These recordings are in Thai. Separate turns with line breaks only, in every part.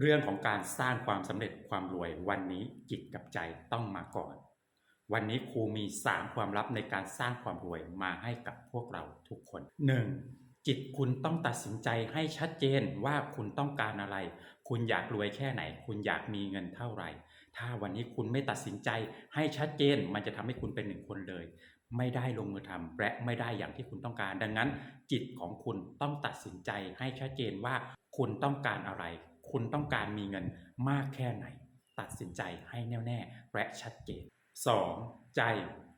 เรื่องของการสร้างความสำเร็จความรวยวันนี้จิตกับใจต้องมาก่อน วันนี้ครูมี 3 ความลับในการสร้างความรวยมาให้กับพวกเราทุกคน 1. จิตคุณต้องตัดสินใจให้ชัดเจนว่าคุณต้องการอะไร คุณอยากรวยแค่ไหน คุณอยากมีเงินเท่าไหร่ ถ้าวันนี้คุณไม่ตัดสินใจให้ชัดเจน มันจะทำให้คุณเป็นหนึ่งคนเลย ไม่ได้ลงมือทำและไม่ได้อย่างที่คุณต้องการ ดังนั้น จิตของคุณต้องตัดสินใจให้ชัดเจนว่าคุณต้องการอะไร คุณต้องการมีเงินมากแค่ไหน ตัดสินใจให้แน่วแน่และชัดเจน 2. ใจ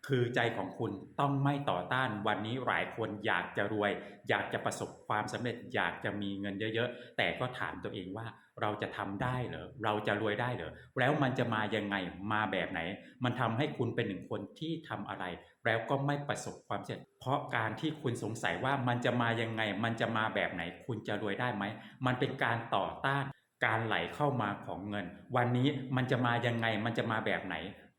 คือใจของคุณต้องไม่ต่อต้านวันนี้หลายคนอยากจะรวย อยากจะประสบความสำเร็จ อยากจะมีเงินเยอะๆ แต่ก็ถามตัวเองว่าเราจะทำได้เหรอเราจะรวยได้เหรอแล้วมันจะมายังไงมาแบบไหน มันทำให้คุณเป็นหนึ่งคนที่ทำอะไร แล้วก็ไม่ประสบความสำเร็จ เพราะการที่คุณสงสัยว่ามันจะมายังไง มันจะมาแบบไหน คุณจะรวยได้ไหม มันเป็นการต่อต้าน การไหลเข้ามาของเงิน วันนี้มันจะมายังไงมันจะมาแบบไหน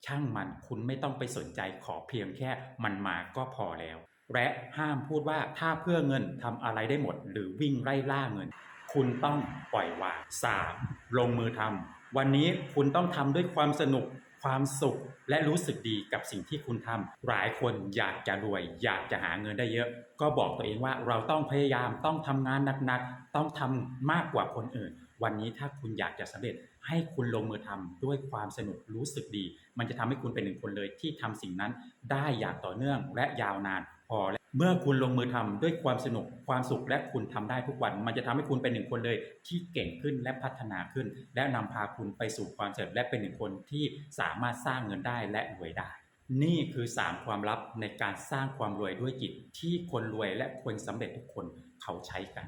ช่างมันคุณไม่ต้องไปสนใจขอเพียงแค่มันมาก็พอแล้ว และห้ามพูดว่าถ้าเพื่อเงินทำอะไรได้หมด หรือวิ่งไล่ล่าเงิน คุณต้องปล่อยวาง 3. ลงมือทำวันนี้คุณต้องทำด้วยความสนุกความสุขและรู้สึกดีกับสิ่งที่คุณทำหลายคนอยากจะรวย อยากจะหาเงินได้เยอะ ก็บอกตัวเองว่าเราต้องพยายามต้องทำงานหนักๆ ต้องทำมากกว่าคนอื่น วันนี้ถ้าคุณอยากจะสำเร็จให้คุณลงมือทำด้วยความสนุกรู้สึกดี มันจะทำให้คุณเป็นหนึ่งคนเลยที่ทำสิ่งนั้นได้อย่างต่อเนื่องและยาวนานพอและเมื่อคุณลงมือทำด้วยความสนุกความสุขและคุณทำได้ทุกวัน มันจะทำให้คุณเป็นหนึ่งคนเลยที่เก่งขึ้นและพัฒนาขึ้น และนำพาคุณไปสู่ความสำเร็จและเป็นหนึ่งคนที่สามารถสร้างเงินได้และรวยได้นี่คือ 3 ความลับในการสร้างความรวยด้วยจิตที่คนรวยและคนสำเร็จทุกคนเขาใช้กัน